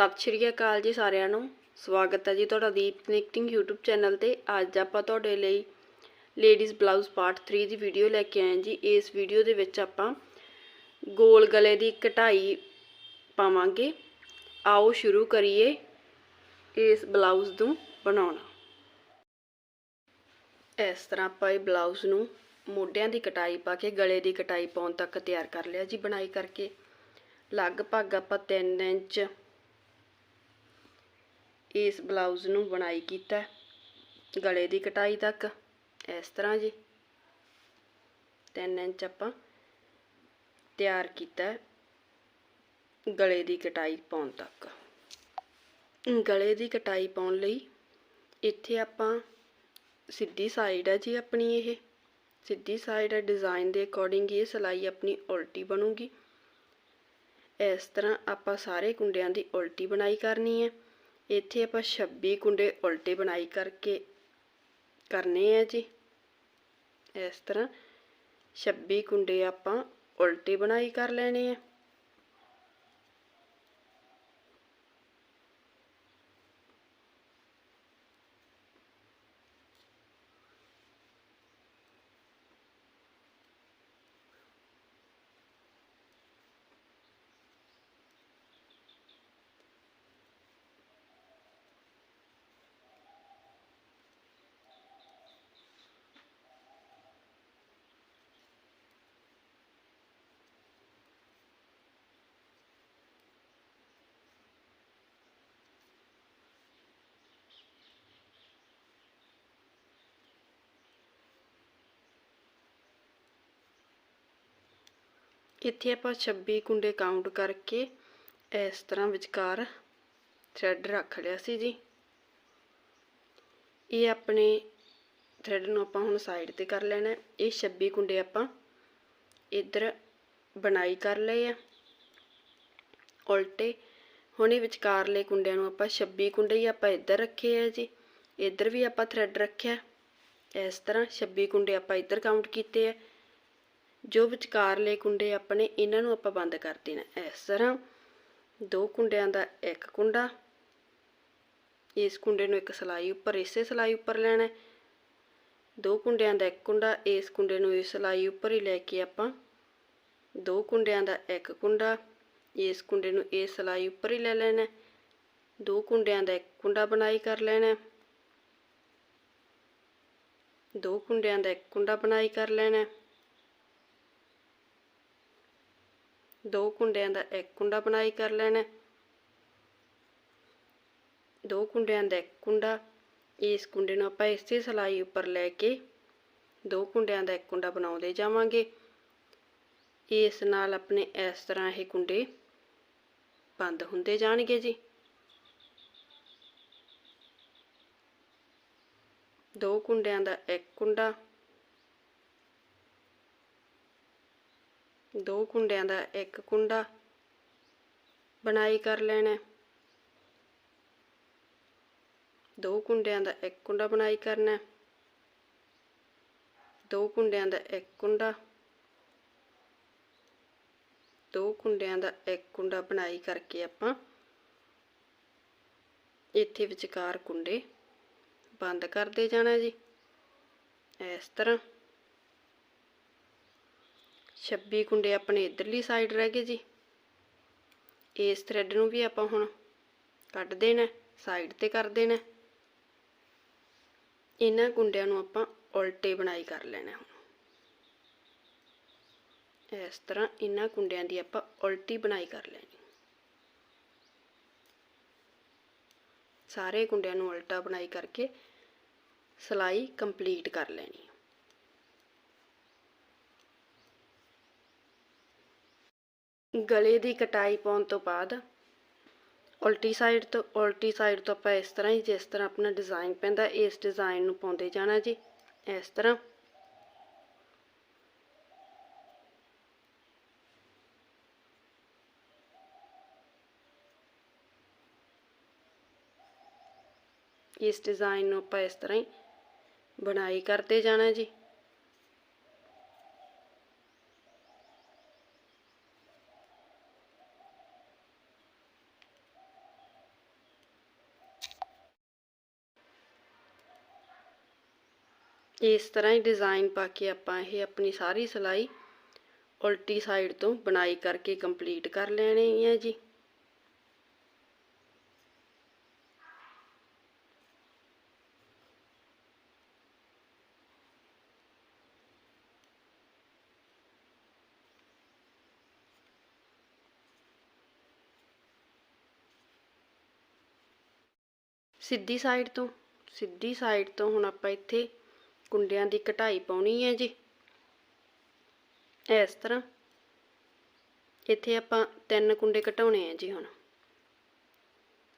ਸਤਿ ਸ਼੍ਰੀ ਅਕਾਲ ਜੀ ਸਾਰਿਆਂ ਨੂੰ। ਸਵਾਗਤ ਹੈ ਜੀ ਤੁਹਾਡਾ ਦੀਪ ਕਨੈਕਟਿੰਗ YouTube ਚੈਨਲ ਤੇ। ਅੱਜ ਆਪਾਂ ਤੁਹਾਡੇ ਲਈ ਲੇਡੀਜ਼ ਬਲਾਊਜ਼ ਪਾਰਟ 3 ਦੀ ਵੀਡੀਓ ਲੈ ਕੇ ਆਏ ਜੀ। ਇਸ ਵੀਡੀਓ ਦੇ ਵਿੱਚ ਆਪਾਂ ਗੋਲ ਗਲੇ ਦੀ ਕਟਾਈ ਪਾਵਾਂਗੇ। ਆਓ ਸ਼ੁਰੂ ਕਰੀਏ ਇਸ ਬਲਾਊਜ਼ ਨੂੰ ਬਣਾਉਣਾ। ਇਸ ਤਰ੍ਹਾਂ ਆਪਾਂ ਇਹ ਬਲਾਊਜ਼ ਨੂੰ ਮੋਢਿਆਂ ਦੀ ਕਟਾਈ ਪਾ ਕੇ ਗਲੇ ਦੀ ਕਟਾਈ ਪਾਉਣ ਤੱਕ ਤਿਆਰ ਕਰ ਲਿਆ ਜੀ ਬਣਾਈ ਕਰਕੇ। ਲਗਭਗ ਆਪਾਂ 3 ਇੰਚ ਇਸ ਬਲਾਊਜ਼ ਨੂੰ ਬਣਾਈ ਕੀਤਾ ਗਲੇ ਦੀ ਕਟਾਈ ਤੱਕ, ਇਸ ਤਰ੍ਹਾਂ ਜੀ। 3 ਇੰਚ ਆਪਾਂ ਤਿਆਰ ਕੀਤਾ ਗਲੇ ਦੀ ਕਟਾਈ ਪਾਉਣ ਤੱਕ। ਗਲੇ ਦੀ ਕਟਾਈ ਪਾਉਣ ਲਈ ਇੱਥੇ ਆਪਾਂ ਸਿੱਧੀ ਸਾਈਡ ਹੈ ਜੀ ਆਪਣੀ ਇਹ। ਸਿੱਧੀ ਸਾਈਡ ਹੈ ਡਿਜ਼ਾਈਨ ਦੇ ਅਕੋਰਡਿੰਗ ਇਹ ਸਿਲਾਈ ਆਪਣੀ ਉਲਟੀ ਬਣੂਗੀ। ਇਸ ਤਰ੍ਹਾਂ ਆਪਾਂ ਸਾਰੇ ਕੁੰਡਿਆਂ ਦੀ ਉਲਟੀ ਬਣਾਈ ਕਰਨੀ ਹੈ। ਇੱਥੇ ਆਪਾਂ 26 ਕੁੰਡੇ ਉਲਟੇ ਬਣਾਈ ਕਰਕੇ ਕਰਨੇ ਆ ਜੀ। ਇਸ ਤਰ੍ਹਾਂ 26 ਕੁੰਡੇ ਆਪਾਂ ਉਲਟੇ ਬਣਾਈ ਕਰ ਲੈਣੇ ਆ। ਇੱਥੇ ਆਪਾਂ 26 ਕੁੰਡੇ ਕਾਊਂਟ ਕਰਕੇ ਇਸ ਤਰ੍ਹਾਂ ਵਿਚਕਾਰ ਥ੍ਰੈਡ ਰੱਖ ਲਿਆ ਸੀ ਜੀ। ਇਹ ਆਪਣੇ ਥ੍ਰੈਡ ਨੂੰ ਆਪਾਂ ਹੁਣ ਸਾਈਡ ਤੇ ਕਰ ਲੈਣਾ। ਇਹ 26 ਕੁੰਡੇ ਆਪਾਂ ਇੱਧਰ ਬਣਾਈ ਕਰ ਲਏ ਆ। ਉਲਟੇ ਹੁਣ ਇਹ ਵਿਚਕਾਰਲੇ ਕੁੰਡਿਆਂ ਨੂੰ ਆਪਾਂ 26 ਕੁੰਡੇ ਹੀ ਆਪਾਂ ਇੱਧਰ ਰੱਖੇ ਆ ਜੀ। ਇੱਧਰ ਵੀ ਆਪਾਂ ਥ੍ਰੈਡ ਰੱਖਿਆ। ਇਸ ਤਰ੍ਹਾਂ 26 ਕੁੰਡੇ ਆਪਾਂ ਇੱਧਰ ਕਾਊਂਟ ਕੀਤੇ ਆ। ਜੋ ਵਿਚਕਾਰਲੇ ਕੁੰਡੇ ਆਪਣੇ ਇਹਨਾਂ ਨੂੰ ਆਪਾਂ ਬੰਦ ਕਰ ਦੇਣਾ। ਇਸ ਤਰ੍ਹਾਂ ਦੋ ਕੁੰਡਿਆਂ ਦਾ ਇੱਕ ਕੁੰਡਾ, ਇਸ ਕੁੰਡੇ ਨੂੰ ਇੱਕ ਸਲਾਈ ਉੱਪਰ, ਇਸੇ ਸਲਾਈ ਉੱਪਰ ਲੈਣਾ ਦੋ ਕੁੰਡਿਆਂ ਦਾ ਇੱਕ ਕੁੰਡਾ, ਇਸ ਕੁੰਡੇ ਨੂੰ ਇਸ ਸਲਾਈ ਉੱਪਰ ਹੀ ਲੈ ਕੇ ਆਪਾਂ ਦੋ ਕੁੰਡਿਆਂ ਦਾ ਇੱਕ ਕੁੰਡਾ, ਇਸ ਕੁੰਡੇ ਨੂੰ ਇਸ ਸਲਾਈ ਉੱਪਰ ਹੀ ਲੈ ਲੈਣਾ ਦੋ ਕੁੰਡਿਆਂ ਦਾ ਇੱਕ ਕੁੰਡਾ ਬਣਾਈ ਕਰ ਲੈਣਾ ਦੋ ਕੁੰਡਿਆਂ ਦਾ ਇੱਕ ਕੁੰਡਾ ਬਣਾਈ ਕਰ ਲੈਣਾ ਦੋ ਕੁੰਡਿਆਂ ਦਾ ਇੱਕ ਕੁੰਡਾ ਬਣਾਈ ਕਰ ਲੈਣਾ। ਦੋ ਕੁੰਡਿਆਂ ਦਾ ਇੱਕ ਕੁੰਡਾ, ਇਸ ਕੁੰਡੇ ਨੂੰ ਆਪਾਂ ਇਸੇ ਸਲਾਈ ਉੱਪਰ ਲੈ ਕੇ ਦੋ ਕੁੰਡਿਆਂ ਦਾ ਇੱਕ ਕੁੰਡਾ ਬਣਾਉਂਦੇ ਜਾਵਾਂਗੇ। ਇਸ ਨਾਲ ਆਪਣੇ ਇਸ ਤਰ੍ਹਾਂ ਇਹ ਕੁੰਡੇ ਬੰਦ ਹੁੰਦੇ ਜਾਣਗੇ ਜੀ। ਦੋ ਕੁੰਡਿਆਂ ਦਾ ਇੱਕ ਕੁੰਡਾ ਦੋ ਕੁੰਡਿਆਂ ਦਾ ਇੱਕ ਕੁੰਡਾ ਬਣਾਈ ਕਰ ਲੈਣਾ। ਦੋ ਕੁੰਡਿਆਂ ਦਾ ਇੱਕ ਕੁੰਡਾ ਬਣਾਈ ਕਰਨਾ। ਦੋ ਕੁੰਡਿਆਂ ਦਾ ਇੱਕ ਕੁੰਡਾ। ਦੋ ਕੁੰਡਿਆਂ ਦਾ ਇੱਕ ਕੁੰਡਾ ਬਣਾਈ ਕਰਕੇ ਆਪਾਂ ਇੱਥੇ ਵਿਚਕਾਰ ਕੁੰਡੇ ਬੰਦ ਕਰਦੇ ਜਾਣਾ ਜੀ। ਇਸ ਤਰ੍ਹਾਂ 26 ਕੁੰਡੇ ਆਪਣੇ ਇਧਰਲੀ ਸਾਈਡ ਰਹਿ ਗਏ ਜੀ। ਇਸ ਥ੍ਰੈਡ ਨੂੰ ਵੀ ਆਪਾਂ ਹੁਣ ਕੱਢ ਦੇਣਾ ਸਾਈਡ ਤੇ ਕਰ ਦੇਣਾ। ਇਹਨਾਂ ਕੁੰਡਿਆਂ ਨੂੰ ਆਪਾਂ ਉਲਟੇ ਬਣਾਈ ਕਰ ਲੈਣਾ ਹੁਣ। ਇਸ ਤਰ੍ਹਾਂ ਇਹਨਾਂ ਕੁੰਡਿਆਂ ਦੀ ਆਪਾਂ ਉਲਟੀ ਬਣਾਈ ਕਰ ਲੈਣੀ। ਸਾਰੇ ਕੁੰਡਿਆਂ ਨੂੰ ਉਲਟਾ ਬਣਾਈ ਕਰਕੇ ਸਲਾਈ ਕੰਪਲੀਟ ਕਰ ਲੈਣੀ। ਗਲੇ ਦੀ ਕਟਾਈ ਪਾਉਣ ਤੋਂ ਬਾਅਦ ਉਲਟੀ ਸਾਈਡ ਤੋਂ ਉਲਟੀ ਸਾਈਡ ਤੋਂ ਆਪਾਂ ਇਸ ਤਰ੍ਹਾਂ ਹੀ ਜਿਸ ਤਰ੍ਹਾਂ ਆਪਣਾ ਡਿਜ਼ਾਈਨ ਪੈਂਦਾ, ਇਸ ਡਿਜ਼ਾਈਨ ਨੂੰ ਪਾਉਂਦੇ ਜਾਣਾ ਜੀ। ਇਸ ਤਰ੍ਹਾਂ। ਇਸ ਡਿਜ਼ਾਈਨ ਨੂੰ ਆਪਾਂ ਇਸ ਤਰ੍ਹਾਂ ਹੀ ਬਣਾਈ ਕਰਦੇ ਜਾਣਾ ਜੀ। ਇਸ ਤਰ੍ਹਾਂ ਹੀ ਡਿਜ਼ਾਈਨ ਪਾ ਕੇ ਆਪਾਂ ਇਹ ਆਪਣੀ ਸਾਰੀ ਸਿਲਾਈ ਉਲਟੀ ਸਾਈਡ ਤੋਂ ਬਣਾਈ ਕਰਕੇ ਕੰਪਲੀਟ ਕਰ ਲੈਣੀ ਹੈ ਜੀ। ਸਿੱਧੀ ਸਾਈਡ ਤੋਂ, ਸਿੱਧੀ ਸਾਈਡ ਤੋਂ ਹੁਣ ਆਪਾਂ ਇੱਥੇ ਕੁੰਡਿਆਂ ਦੀ ਕਟਾਈ ਪਾਉਣੀ ਹੈ ਜੀ। ਇਸ ਤਰ੍ਹਾਂ ਇੱਥੇ ਆਪਾਂ ਤਿੰਨ ਕੁੰਡੇ ਘਟਾਉਣੇ ਆ ਜੀ ਹੁਣ।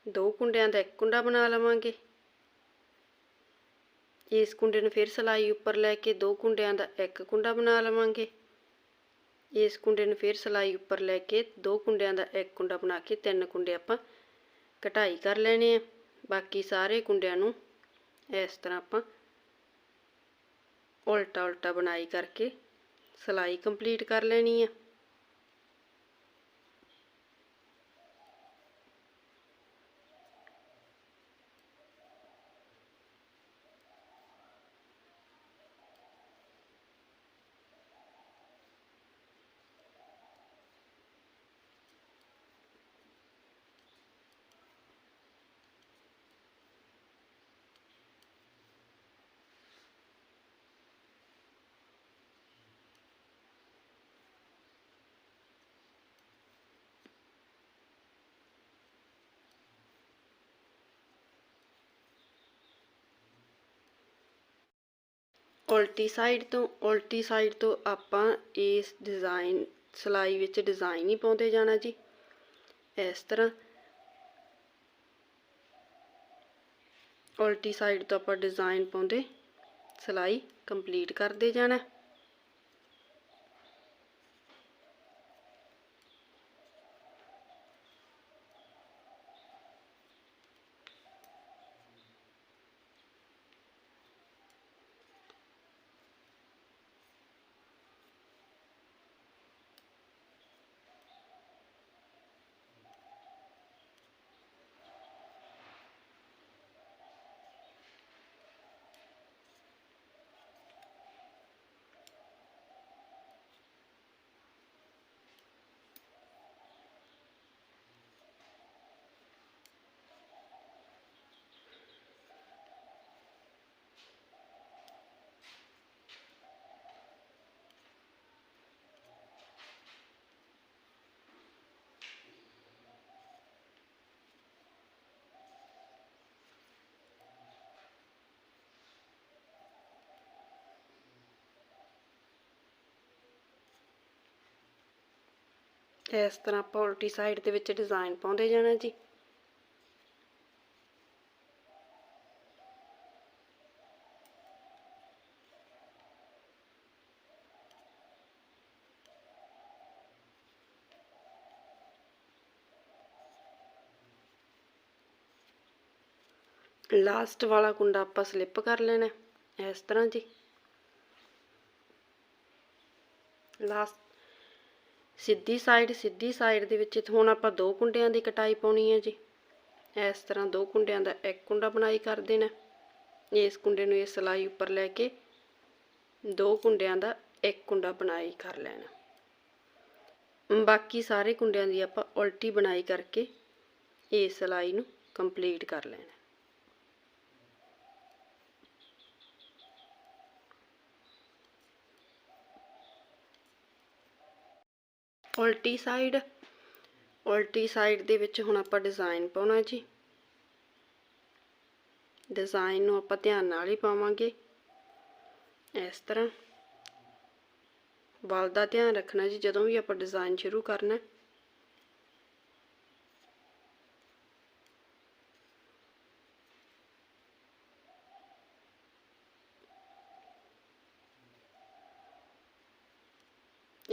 ਦੋ ਕੁੰਡਿਆਂ ਦਾ ਇੱਕ ਕੁੰਡਾ ਬਣਾ ਲਵਾਂਗੇ। ਇਸ ਕੁੰਡੇ ਨੂੰ ਫਿਰ ਸਲਾਈ ਉੱਪਰ ਲੈ ਕੇ ਦੋ ਕੁੰਡਿਆਂ ਦਾ ਇੱਕ ਕੁੰਡਾ ਬਣਾ ਲਵਾਂਗੇ। ਇਸ ਕੁੰਡੇ ਨੂੰ ਫਿਰ ਸਲਾਈ ਉੱਪਰ ਲੈ ਕੇ ਦੋ ਕੁੰਡਿਆਂ ਦਾ ਇੱਕ ਕੁੰਡਾ ਬਣਾ ਕੇ ਤਿੰਨ ਕੁੰਡੇ ਆਪਾਂ ਕਟਾਈ ਕਰ ਲੈਣੇ ਆ। ਬਾਕੀ ਸਾਰੇ ਕੁੰਡਿਆਂ ਨੂੰ ਇਸ ਤਰ੍ਹਾਂ ਆਪਾਂ ਉਲਟਾ ਉਲਟਾ ਬਣਾਈ ਕਰਕੇ ਸਿਲਾਈ ਕੰਪਲੀਟ ਕਰ ਲੈਣੀ ਆ। ਉਲਟੀ ਸਾਈਡ ਤੋਂ, ਉਲਟੀ ਸਾਈਡ ਤੋਂ ਆਪਾਂ ਇਸ ਡਿਜ਼ਾਈਨ ਸਲਾਈ ਵਿੱਚ ਡਿਜ਼ਾਈਨ ਹੀ ਪਾਉਂਦੇ ਜਾਣਾ ਜੀ। ਇਸ ਤਰ੍ਹਾਂ ਉਲਟੀ ਸਾਈਡ ਤੋਂ ਆਪਾਂ ਡਿਜ਼ਾਈਨ ਪਾਉਂਦੇ, ਸਲਾਈ ਕੰਪਲੀਟ ਕਰਦੇ ਜਾਣਾ। ਇਸ ਤਰ੍ਹਾਂ ਆਪਾਂ ਉਲਟੀ ਸਾਈਡ ਦੇ ਵਿੱਚ ਡਿਜ਼ਾਈਨ ਪਾਉਂਦੇ ਜਾਣਾ ਜੀ। ਲਾਸਟ ਵਾਲਾ ਕੁੰਡਾ ਆਪਾਂ ਸਲਿੱਪ ਕਰ ਲੈਣਾ ਇਸ ਤਰ੍ਹਾਂ ਜੀ। ਲਾਸਟ ਸਿੱਧੀ ਸਾਈਡ ਸਿੱਧੀ ਸਾਈਡ ਦੇ ਵਿੱਚ ਹੁਣ ਆਪਾਂ ਦੋ ਕੁੰਡਿਆਂ ਦੀ ਕਟਾਈ ਪਾਉਣੀ ਹੈ ਜੀ। ਇਸ ਤਰ੍ਹਾਂ ਦੋ ਕੁੰਡਿਆਂ ਦਾ ਇੱਕ ਕੁੰਡਾ ਬਣਾਈ ਕਰ ਦੇਣਾ। ਇਸ ਕੁੰਡੇ ਨੂੰ ਇਸ ਸਲਾਈ ਉੱਪਰ ਲੈ ਕੇ ਦੋ ਕੁੰਡਿਆਂ ਦਾ ਇੱਕ ਕੁੰਡਾ ਬਣਾਈ ਕਰ ਲੈਣਾ। ਬਾਕੀ ਸਾਰੇ ਕੁੰਡਿਆਂ ਦੀ ਆਪਾਂ ਉਲਟੀ ਬਣਾਈ ਕਰਕੇ ਇਸ ਸਲਾਈ ਨੂੰ ਕੰਪਲੀਟ ਕਰ ਲੈਣਾ। ਉਲਟੀ ਸਾਈਡ ਉਲਟੀ ਸਾਈਡ ਦੇ ਵਿੱਚ ਹੁਣ ਆਪਾਂ ਡਿਜ਼ਾਈਨ ਪਾਉਣਾ ਜੀ। ਡਿਜ਼ਾਈਨ ਨੂੰ ਆਪਾਂ ਧਿਆਨ ਨਾਲ ਹੀ ਪਾਵਾਂਗੇ। ਇਸ ਤਰ੍ਹਾਂ। ਵਾਲ ਦਾ ਧਿਆਨ ਰੱਖਣਾ ਜੀ, ਜਦੋਂ ਵੀ ਆਪਾਂ ਡਿਜ਼ਾਈਨ ਸ਼ੁਰੂ ਕਰਨਾ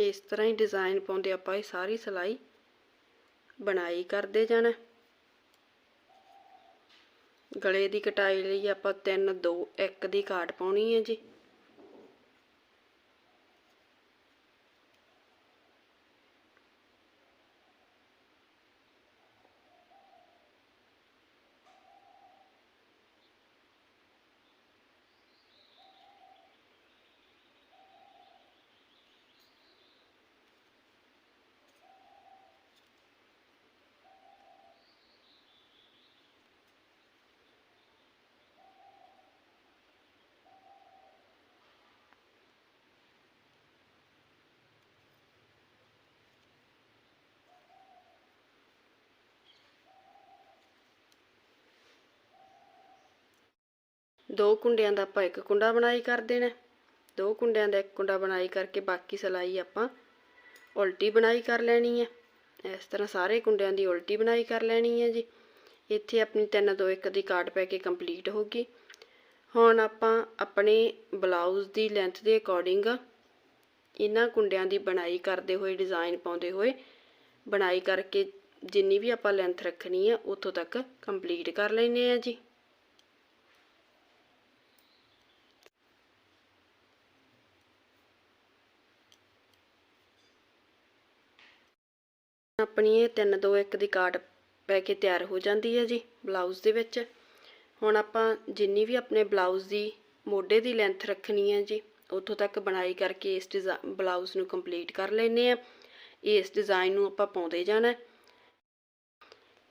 ਇਸ ਤਰ੍ਹਾਂ ਹੀ ਡਿਜ਼ਾਈਨ ਪਾਉਂਦੇ ਆਪਾਂ, ਇਹ ਸਾਰੀ ਸਲਾਈ ਬਣਾਈ ਕਰਦੇ ਜਾਣਾ। ਗਲੇ ਦੀ ਕਟਾਈ ਲਈ ਆਪਾਂ 3 2 1 ਦੀ ਕਾਟ ਪਾਉਣੀ ਹੈ ਜੀ। ਦੋ ਕੁੰਡਿਆਂ ਦਾ ਆਪਾਂ ਇੱਕ ਕੁੰਡਾ ਬਣਾਈ ਕਰ ਦੇਣਾ ਦੋ ਕੁੰਡਿਆਂ ਦਾ ਇੱਕ ਕੁੰਡਾ ਬਣਾਈ ਕਰਕੇ ਬਾਕੀ ਸਲਾਈ ਆਪਾਂ ਉਲਟੀ ਬਣਾਈ ਕਰ ਲੈਣੀ ਹੈ। ਇਸ ਤਰ੍ਹਾਂ ਸਾਰੇ ਕੁੰਡਿਆਂ ਦੀ ਉਲਟੀ ਬਣਾਈ ਕਰ ਲੈਣੀ ਹੈ ਜੀ। ਇੱਥੇ ਆਪਣੀ 3 2 1 ਦੀ ਕਾਟ ਪੈ ਕੇ ਕੰਪਲੀਟ ਹੋ ਗਈ। ਹੁਣ ਆਪਾਂ ਆਪਣੇ ਬਲਾਊਜ਼ ਦੀ ਲੈਂਥ ਦੇ ਅਕੋਰਡਿੰਗ ਇਹਨਾਂ ਕੁੰਡਿਆਂ ਦੀ ਬਣਾਈ ਕਰਦੇ ਹੋਏ ਡਿਜ਼ਾਈਨ ਪਾਉਂਦੇ ਹੋਏ ਬਣਾਈ ਕਰਕੇ ਜਿੰਨੀ ਵੀ ਆਪਾਂ ਲੈਂਥ ਰੱਖਣੀ ਹੈ, ਉੱਥੋਂ ਤੱਕ ਕੰਪਲੀਟ ਕਰ ਲੈਨੇ ਆ ਜੀ। ਆਪਣੀ ਇਹ 3 2 1 ਦੀ ਕਾਟ ਪੈ ਕੇ ਤਿਆਰ ਹੋ ਜਾਂਦੀ ਹੈ ਜੀ ਬਲਾਊਜ਼ ਦੇ ਵਿੱਚ। ਹੁਣ ਆਪਾਂ ਜਿੰਨੀ ਵੀ ਆਪਣੇ ਬਲਾਊਜ਼ ਦੀ ਮੋਢੇ ਦੀ ਲੈਂਥ ਰੱਖਣੀ ਹੈ ਜੀ, ਉੱਥੋਂ ਤੱਕ ਬਣਾਈ ਕਰਕੇ ਇਸ ਬਲਾਊਜ਼ ਨੂੰ ਕੰਪਲੀਟ ਕਰ ਲੈਨੇ ਆ ਇਸ ਡਿਜ਼ਾਈਨ ਨੂੰ ਆਪਾਂ ਪਾਉਂਦੇ ਜਾਣਾ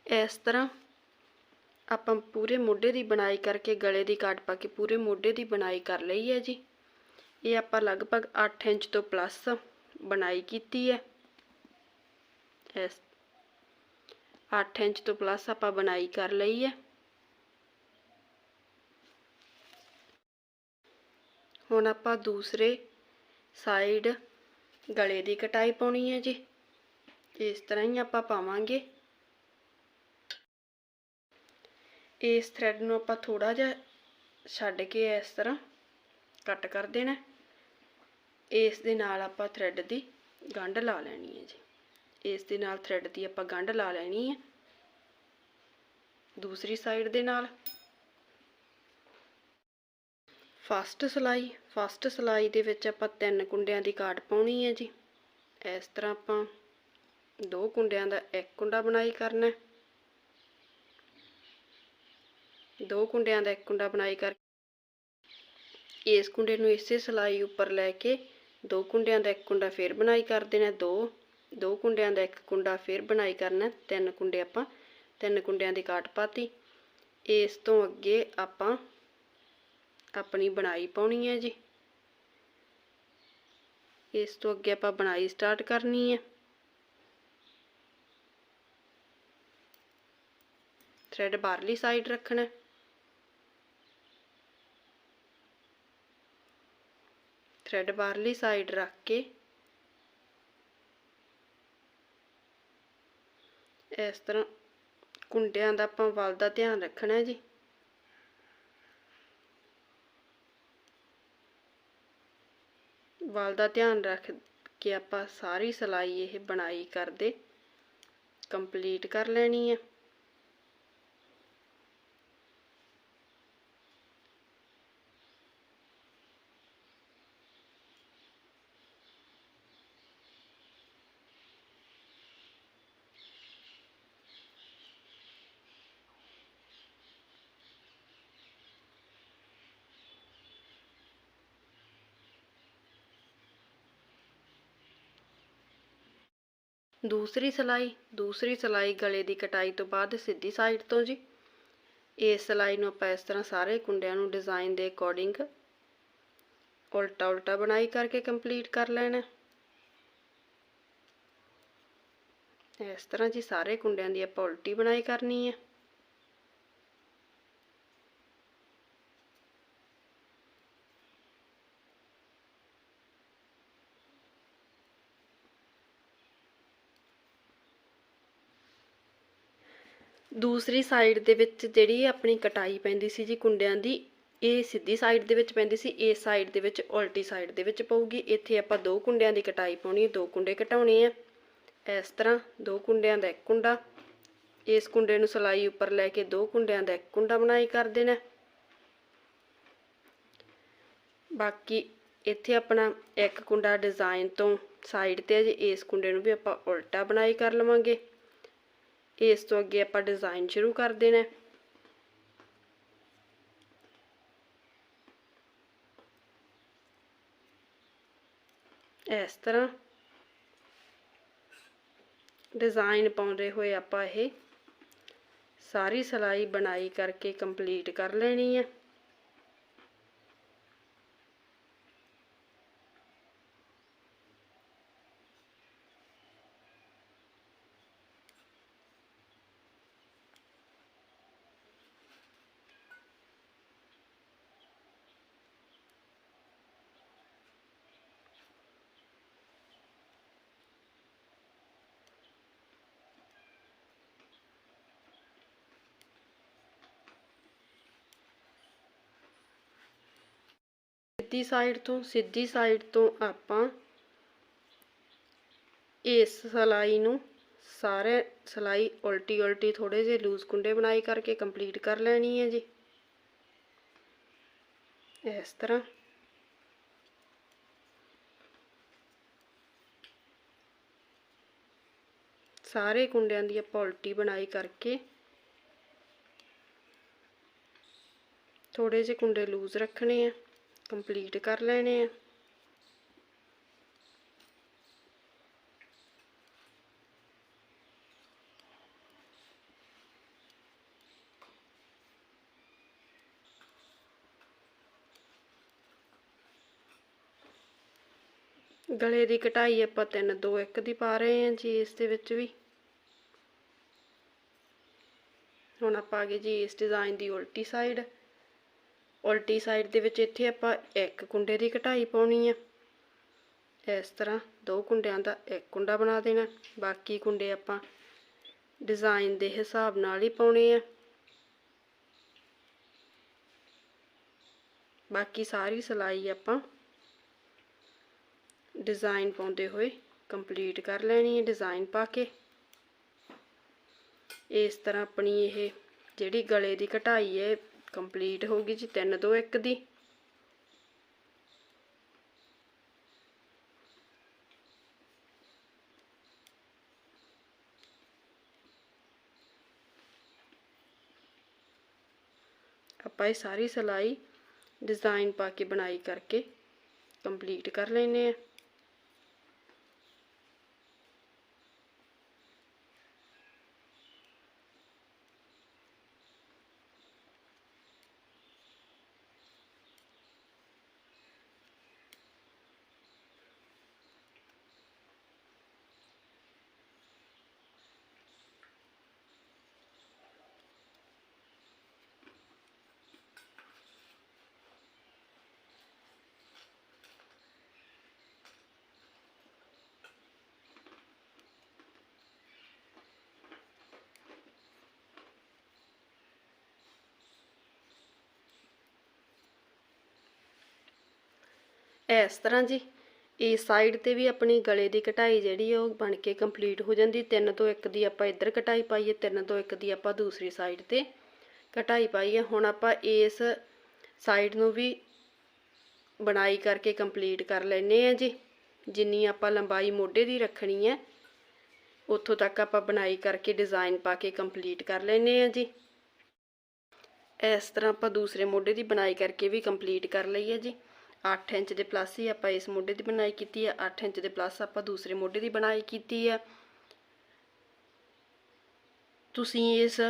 ਇਸ ਤਰ੍ਹਾਂ ਆਪਾਂ ਪੂਰੇ ਮੋਢੇ ਦੀ ਬਣਾਈ ਕਰਕੇ ਗਲੇ ਦੀ ਕਾਟ ਪਾ ਕੇ ਪੂਰੇ ਮੋਢੇ ਦੀ ਬਣਾਈ ਕਰ ਲਈ ਹੈ ਜੀ। ਇਹ ਆਪਾਂ ਲਗਭਗ 8 ਇੰਚ ਤੋਂ ਪਲੱਸ ਬਣਾਈ ਕੀਤੀ ਹੈ। ਇਸ 8 ਇੰਚ ਤੋਂ ਪਲੱਸ ਆਪਾਂ ਬਣਾਈ ਕਰ ਲਈ ਹੈ। ਹੁਣ ਆਪਾਂ ਦੂਸਰੇ ਸਾਈਡ ਗਲੇ ਦੀ ਕਟਾਈ ਪਾਉਣੀ ਹੈ ਜੀ। ਇਸ ਤਰ੍ਹਾਂ ਹੀ ਆਪਾਂ ਪਾਵਾਂਗੇ। ਇਸ ਥ੍ਰੈਡ ਨੂੰ ਆਪਾਂ ਥੋੜਾ ਜਿਹਾ ਛੱਡ ਕੇ ਇਸ ਤਰ੍ਹਾਂ ਕੱਟ ਕਰ ਦੇਣਾ। ਇਸ ਦੇ ਨਾਲ ਆਪਾਂ ਥ੍ਰੈਡ ਦੀ ਗੰਢ ਲਾ ਲੈਣੀ ਹੈ ਜੀ। ਇਸ ਦੇ ਨਾਲ ਥ੍ਰੈਡ ਦੀ ਆਪਾਂ ਗੰਢ ਲਾ ਲੈਣੀ ਹੈ। ਦੂਸਰੀ ਸਾਈਡ ਦੇ ਨਾਲ। ਫਸਟ ਸਲਾਈ ਫਸਟ ਸਲਾਈ ਦੇ ਵਿੱਚ ਆਪਾਂ ਤਿੰਨ ਕੁੰਡਿਆਂ ਦੀ ਕਾਟ ਪਾਉਣੀ ਹੈ ਜੀ। ਇਸ ਤਰ੍ਹਾਂ ਆਪਾਂ ਦੋ ਕੁੰਡਿਆਂ ਦਾ ਇੱਕ ਕੁੰਡਾ ਬਣਾਈ ਕਰਨਾ ਦੋ ਕੁੰਡਿਆਂ ਦਾ ਇੱਕ ਕੁੰਡਾ ਬਣਾਈ ਕਰ ਇਸ ਕੁੰਡੇ ਨੂੰ ਇਸੇ ਸਲਾਈ ਉੱਪਰ ਲੈ ਕੇ ਦੋ ਕੁੰਡਿਆਂ ਦਾ ਇੱਕ ਕੁੰਡਾ ਫੇਰ ਬਣਾਈ ਕਰ ਦੇਣਾ ਦੋ। ਦੋ ਕੁੰਡਿਆਂ ਦਾ ਇੱਕ ਕੁੰਡਾ ਫਿਰ ਬਣਾਈ ਕਰਨਾ, ਤਿੰਨ ਕੁੰਡੇ ਆਪਾਂ, ਤਿੰਨ ਕੁੰਡਿਆਂ ਦੀ ਕਾਟ ਪਾਤੀ। ਇਸ ਤੋਂ ਅੱਗੇ ਆਪਾਂ ਆਪਣੀ ਬਣਾਈ ਪਾਉਣੀ ਹੈ ਜੀ। ਇਸ ਤੋਂ ਅੱਗੇ ਆਪਾਂ ਬਣਾਈ ਸਟਾਰਟ ਕਰਨੀ ਹੈ। ਥ੍ਰੈਡ ਬਾਹਰਲੀ ਸਾਈਡ ਰੱਖਣਾ। ਥ੍ਰੈਡ ਬਾਹਰਲੀ ਸਾਈਡ ਰੱਖ ਕੇ ਇਸ ਤਰ੍ਹਾਂ ਕੁੰਡਿਆਂ ਦਾ ਆਪਾਂ ਵੱਲ ਦਾ ਧਿਆਨ ਰੱਖਣਾ ਜੀ। ਵੱਲ ਦਾ ਧਿਆਨ ਰੱਖ ਕੇ ਆਪਾਂ ਸਾਰੀ ਸਲਾਈ ਇਹ ਬਣਾਈ ਕਰਦੇ ਕੰਪਲੀਟ ਕਰ ਲੈਣੀ ਹੈ। ਦੂਸਰੀ ਸਲਾਈ ਦੂਸਰੀ ਸਲਾਈ ਗਲੇ ਦੀ ਕਟਾਈ ਤੋਂ ਬਾਅਦ ਸਿੱਧੀ ਸਾਈਡ ਤੋਂ ਜੀ। ਇਸ ਸਲਾਈ ਨੂੰ ਆਪਾਂ ਇਸ ਤਰ੍ਹਾਂ ਸਾਰੇ ਕੁੰਡਿਆਂ ਨੂੰ ਡਿਜ਼ਾਈਨ ਦੇ ਅਕੋਰਡਿੰਗ ਉਲਟਾ ਉਲਟਾ ਬਣਾਈ ਕਰਕੇ ਕੰਪਲੀਟ ਕਰ ਲੈਣਾ। ਇਸ ਤਰ੍ਹਾਂ ਜੀ ਸਾਰੇ ਕੁੰਡਿਆਂ ਦੀ ਆਪਾਂ ਉਲਟੀ ਬਣਾਈ ਕਰਨੀ ਹੈ। ਦੂਸਰੀ ਸਾਈਡ ਦੇ ਵਿੱਚ ਜਿਹੜੀ ਆਪਣੀ ਕਟਾਈ ਪੈਂਦੀ ਸੀ ਜੀ ਕੁੰਡਿਆਂ ਦੀ, ਇਹ ਸਿੱਧੀ ਸਾਈਡ ਦੇ ਵਿੱਚ ਪੈਂਦੀ ਸੀ ਇਸ ਸਾਈਡ ਦੇ ਵਿੱਚ ਉਲਟੀ ਸਾਈਡ ਦੇ ਵਿੱਚ ਪਊਗੀ। ਇੱਥੇ ਆਪਾਂ ਦੋ ਕੁੰਡਿਆਂ ਦੀ ਕਟਾਈ ਪਾਉਣੀ ਹੈ ਦੋ ਕੁੰਡੇ ਘਟਾਉਣੇ ਆ। ਇਸ ਤਰ੍ਹਾਂ ਦੋ ਕੁੰਡਿਆਂ ਦਾ ਇੱਕ ਕੁੰਡਾ, ਇਸ ਕੁੰਡੇ ਨੂੰ ਸਲਾਈ ਉੱਪਰ ਲੈ ਕੇ ਦੋ ਕੁੰਡਿਆਂ ਦਾ ਇੱਕ ਕੁੰਡਾ ਬਣਾਈ ਕਰ ਦੇਣਾ। ਬਾਕੀ ਇੱਥੇ ਆਪਣਾ ਇੱਕ ਕੁੰਡਾ ਡਿਜ਼ਾਈਨ ਤੋਂ ਸਾਈਡ ਤੇ ਹੈ ਜੀ, ਇਸ ਕੁੰਡੇ ਨੂੰ ਵੀ ਆਪਾਂ ਉਲਟਾ ਬਣਾਈ ਕਰ ਲਵਾਂਗੇ। ਇਸ ਤੋਂ ਅੱਗੇ ਆਪਾਂ ਡਿਜ਼ਾਈਨ ਸ਼ੁਰੂ ਕਰ ਦੇਣਾ ਇਸ ਤਰ੍ਹਾਂ ਡਿਜ਼ਾਈਨ ਪਾਉਂਦੇ ਹੋਏ ਆਪਾਂ ਇਹ ਸਾਰੀ ਸਲਾਈ ਬਣਾਈ ਕਰਕੇ ਕੰਪਲੀਟ ਕਰ ਲੈਣੀ ਹੈ। ਸਿੱਧੀ ਸਾਈਡ ਤੋਂ, ਸਿੱਧੀ ਸਾਈਡ ਤੋਂ ਆਪਾਂ ਇਸ ਸਲਾਈ ਨੂੰ ਸਾਰੇ ਸਲਾਈ ਉਲਟੀ ਉਲਟੀ ਥੋੜੇ ਜਿਹੇ ਲੂਜ਼ ਕੁੰਡੇ ਬਣਾਈ ਕਰਕੇ ਕੰਪਲੀਟ ਕਰ ਲੈਣੀ ਹੈ ਜੀ। ਇਸ ਤਰ੍ਹਾਂ। ਸਾਰੇ ਕੁੰਡਿਆਂ ਦੀ ਆਪਾਂ ਉਲਟੀ ਬਣਾਈ ਕਰਕੇ ਥੋੜੇ ਜਿਹੇ ਕੁੰਡੇ ਲੂਜ਼ ਰੱਖਣੇ ਆ। ਕੰਪਲੀਟ ਕਰ ਲੈਣੇ ਆ। ਗਲੇ ਦੀ ਕਟਾਈ ਆਪਾਂ 3 2 1 ਦੀ ਪਾ ਰਹੇ ਹਾਂ ਜੀ ਇਸ ਦੇ ਵਿੱਚ ਵੀ। ਹੁਣ ਆਪਾਂ ਆ ਗਏ ਜੀ ਇਸ ਡਿਜ਼ਾਈਨ ਦੀ ਉਲਟੀ ਸਾਈਡ ਉਲਟੀ ਸਾਈਡ ਦੇ ਵਿੱਚ ਇੱਥੇ ਆਪਾਂ ਇੱਕ ਕੁੰਡੇ ਦੀ ਕਟਾਈ ਪਾਉਣੀ ਆ। ਇਸ ਤਰ੍ਹਾਂ ਦੋ ਕੁੰਡਿਆਂ ਦਾ ਇੱਕ ਕੁੰਡਾ ਬਣਾ ਦੇਣਾ। ਬਾਕੀ ਕੁੰਡੇ ਆਪਾਂ ਡਿਜ਼ਾਈਨ ਦੇ ਹਿਸਾਬ ਨਾਲ ਹੀ ਪਾਉਣੇ ਆ। ਬਾਕੀ ਸਾਰੀ ਸਿਲਾਈ ਆਪਾਂ ਡਿਜ਼ਾਈਨ ਪਾਉਂਦੇ ਹੋਏ ਕੰਪਲੀਟ ਕਰ ਲੈਣੀ ਹੈ ਡਿਜ਼ਾਈਨ ਪਾ ਕੇ। ਇਸ ਤਰ੍ਹਾਂ ਆਪਣੀ ਇਹ ਜਿਹੜੀ ਗਲੇ ਦੀ ਕਢਾਈ ਹੈ ਕੰਪਲੀਟ ਹੋ ਗਈ ਜੀ 3 2 1 ਦੀ। ਆਪਾਂ ਇਹ ਸਾਰੀ ਸਿਲਾਈ ਡਿਜ਼ਾਈਨ ਪਾ ਕੇ ਬਣਾਈ ਕਰਕੇ ਕੰਪਲੀਟ ਕਰ ਲੈਨੇ ਆ ਇਸ ਤਰ੍ਹਾਂ ਜੀ। ਇਸ ਸਾਈਡ ਤੇ ਵੀ ਆਪਣੀ ਗਲੇ ਦੀ ਕਟਾਈ ਜਿਹੜੀ ਆ ਉਹ ਬਣ ਕੇ ਕੰਪਲੀਟ ਹੋ ਜਾਂਦੀ। ਤਿੰਨ ਤੋਂ ਇੱਕ ਦੀ ਆਪਾਂ ਇੱਧਰ ਕਟਾਈ ਪਾਈਏ, ਤਿੰਨ ਤੋਂ ਇੱਕ ਦੀ ਆਪਾਂ ਦੂਸਰੀ ਸਾਈਡ ਤੇ ਕਟਾਈ ਪਾਈਏ। ਹੁਣ ਆਪਾਂ ਇਸ ਸਾਈਡ ਨੂੰ ਵੀ ਬਣਾਈ ਕਰਕੇ ਕੰਪਲੀਟ ਕਰ ਲੈਨੇ ਆ ਜੀ। ਜਿੰਨੀ ਆਪਾਂ ਲੰਬਾਈ ਮੋਢੇ ਦੀ ਰੱਖਣੀ ਹੈ, ਉੱਥੋਂ ਤੱਕ ਆਪਾਂ ਬਣਾਈ ਕਰਕੇ ਡਿਜ਼ਾਈਨ ਪਾ ਕੇ ਕੰਪਲੀਟ ਕਰ ਲੈਨੇ ਆ ਜੀ। ਇਸ ਤਰ੍ਹਾਂ ਆਪਾਂ ਦੂਸਰੇ ਮੋਢੇ ਦੀ ਬਣਾਈ ਕਰਕੇ ਵੀ ਕੰਪਲੀਟ ਕਰ ਲਈ ਹੈ ਜੀ। 8 ਇੰਚ ਦੇ ਪਲੱਸ ਹੀ ਆਪਾਂ ਇਸ ਮੋਢੇ ਦੀ ਬਣਾਈ ਕੀਤੀ ਹੈ। 8 ਇੰਚ ਦੇ ਪਲੱਸ ਆਪਾਂ ਦੂਸਰੇ ਮੋਢੇ ਦੀ ਬਣਾਈ ਕੀਤੀ ਹੈ। ਤੁਸੀਂ ਇਸ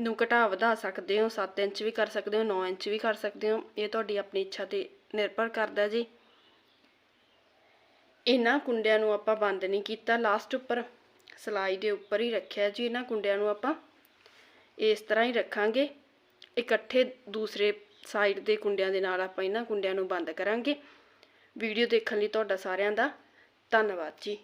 ਨੂੰ ਘਟਾ ਵਧਾ ਸਕਦੇ ਹੋ 7 ਇੰਚ ਵੀ ਕਰ ਸਕਦੇ ਹੋ 9 ਇੰਚ ਵੀ ਕਰ ਸਕਦੇ ਹੋ। ਇਹ ਤੁਹਾਡੀ ਆਪਣੀ ਇੱਛਾ ਤੇ ਨਿਰਭਰ ਕਰਦਾ ਜੀ। ਇਹਨਾਂ ਕੁੰਡਿਆਂ ਨੂੰ ਆਪਾਂ ਬੰਦ ਨਹੀਂ ਕੀਤਾ। ਲਾਸਟ ਉੱਪਰ ਸਲਾਈ ਦੇ ਉੱਪਰ ਹੀ ਰੱਖਿਆ ਜੀ। ਇਹਨਾਂ ਕੁੰਡਿਆਂ ਨੂੰ ਆਪਾਂ ਇਸ ਤਰ੍ਹਾਂ ਹੀ ਰੱਖਾਂਗੇ। ਇਕੱਠੇ ਦੂਸਰੇ ਸਾਈਡ ਦੇ ਕੁੰਡਿਆਂ ਦੇ ਨਾਲ ਆਪਾਂ ਇਹਨਾਂ ਕੁੰਡਿਆਂ ਨੂੰ ਬੰਦ ਕਰਾਂਗੇ। ਵੀਡੀਓ ਦੇਖਣ ਲਈ ਤੁਹਾਡਾ ਸਾਰਿਆਂ ਦਾ ਧੰਨਵਾਦ ਜੀ।